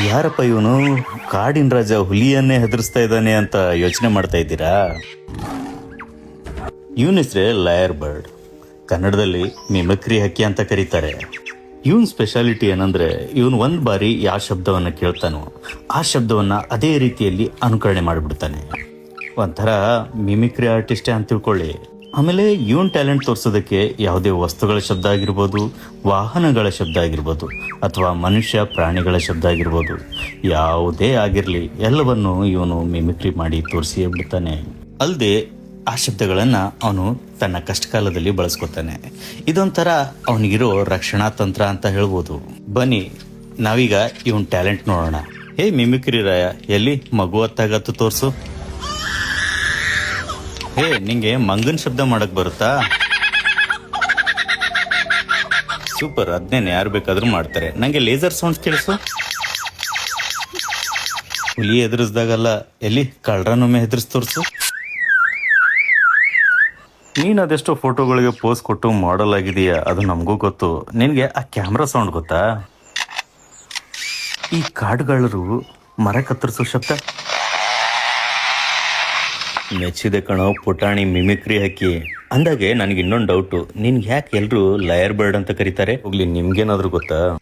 ಯಾರಪ್ಪ ಇವನು? ಕಾಡಿನ ರಾಜ ಹುಲಿಯನ್ನೇ ಹೆದರ್ಸ್ತಾ ಇದ್ದಾನೆ ಅಂತ ಯೋಚನೆ ಮಾಡ್ತಾ ಇದ್ದೀರಾ? ಇವನ ಹೆಸರೇ ಲಯರ್ ಬರ್ಡ್. ಕನ್ನಡದಲ್ಲಿ ಮಿಮಿಕ್ರಿ ಹಕ್ಕಿ ಅಂತ ಕರೀತಾರೆ. ಇವನ್ ಸ್ಪೆಷಾಲಿಟಿ ಏನಂದ್ರೆ ಇವನು ಒಂದ್ ಬಾರಿ ಯಾವ ಶಬ್ದವನ್ನ ಕೇಳ್ತಾನೋ, ಆ ಶಬ್ದವನ್ನ ಅದೇ ರೀತಿಯಲ್ಲಿ ಅನುಕರಣೆ ಮಾಡಿಬಿಡ್ತಾನೆ. ಒಂಥರ ಮಿಮಿಕ್ರಿ ಆರ್ಟಿಸ್ಟೇ ಅಂತ ತಿಳ್ಕೊಳ್ಳಿ. ಆಮೇಲೆ ಇವನ್ ಟ್ಯಾಲೆಂಟ್ ತೋರಿಸೋದಕ್ಕೆ ಯಾವುದೇ ವಸ್ತುಗಳ ಶಬ್ದ ಆಗಿರ್ಬೋದು, ವಾಹನಗಳ ಶಬ್ದ ಆಗಿರ್ಬೋದು, ಅಥವಾ ಮನುಷ್ಯ ಪ್ರಾಣಿಗಳ ಶಬ್ದ ಆಗಿರ್ಬೋದು, ಯಾವುದೇ ಆಗಿರಲಿ, ಎಲ್ಲವನ್ನು ಇವನು ಮಿಮಿಕ್ರಿ ಮಾಡಿ ತೋರಿಸಿಯೇ ಬಿಡ್ತಾನೆ. ಅಲ್ಲದೆ ಆ ಶಬ್ದಗಳನ್ನು ಅವನು ತನ್ನ ಕಷ್ಟಕಾಲದಲ್ಲಿ ಬಳಸ್ಕೊತಾನೆ. ಇದೊಂಥರ ಅವನಿಗಿರೋ ರಕ್ಷಣಾ ತಂತ್ರ ಅಂತ ಹೇಳ್ಬೋದು. ಬನ್ನಿ, ನಾವೀಗ ಇವನ್ ಟ್ಯಾಲೆಂಟ್ ನೋಡೋಣ. ಹೇ ಮಿಮಿಕ್ರಿ ರಾಯ, ಎಲ್ಲಿ ಮಗು ಅತ್ತಾಗತ್ತು ತೋರ್ಸು. ಹೇ, ನಿಂಗೆ ಮಂಗನ್ ಶಬ್ದ ಮಾಡಕ್ ಬರುತ್ತಾ? ಸೂಪರ್, ಅದ್ನೇನ್ ಯಾರು ಬೇಕಾದ್ರೂ ಮಾಡ್ತಾರೆ. ನಂಗೆ ಲೇಸರ್ ಸೌಂಡ್ಸ್ ಕೇಳಿಸು. ಹುಲಿ ಎದುರಿಸ್ದಾಗಲ್ಲ ಎಲ್ಲಿ? ಕಳ್ರನೊಮ್ಮೆ ಹೆದರ್ಸ್ ತೋರ್ಸು. ನೀನ್ ಅದೆಷ್ಟೋ ಫೋಟೋಗಳಿಗೆ ಪೋಸ್ ಕೊಟ್ಟು ಮಾಡಲ್ ಆಗಿದೆಯಾ, ಅದು ನಮಗೂ ಗೊತ್ತು. ನಿನ್ಗೆ ಆ ಕ್ಯಾಮ್ರಾ ಸೌಂಡ್ ಗೊತ್ತಾ? ಈ ಕಾಡುಗಳರು ಮರ ಕತ್ತರಿಸೋ ಶಬ್ದ? ಮೆಚ್ಚಿದೆ ಕಣೋ, ಪುಟಾಣಿ ಮಿಮಿಕ್ರಿ ಹಾಕಿ ಅಂದಾಗೆ ನನಗೆ ಇನ್ನೊಂದು ಡೌಟು ನಿನ್ಗೆ ಯಾಕೆ ಎಲ್ರು ಲಯರ್ ಬರ್ಡ್ ಅಂತ ಕರೀತಾರೆ? ಹೋಗ್ಲಿ, ನಿಮ್ಗೇನಾದ್ರೂ ಗೊತ್ತಾ?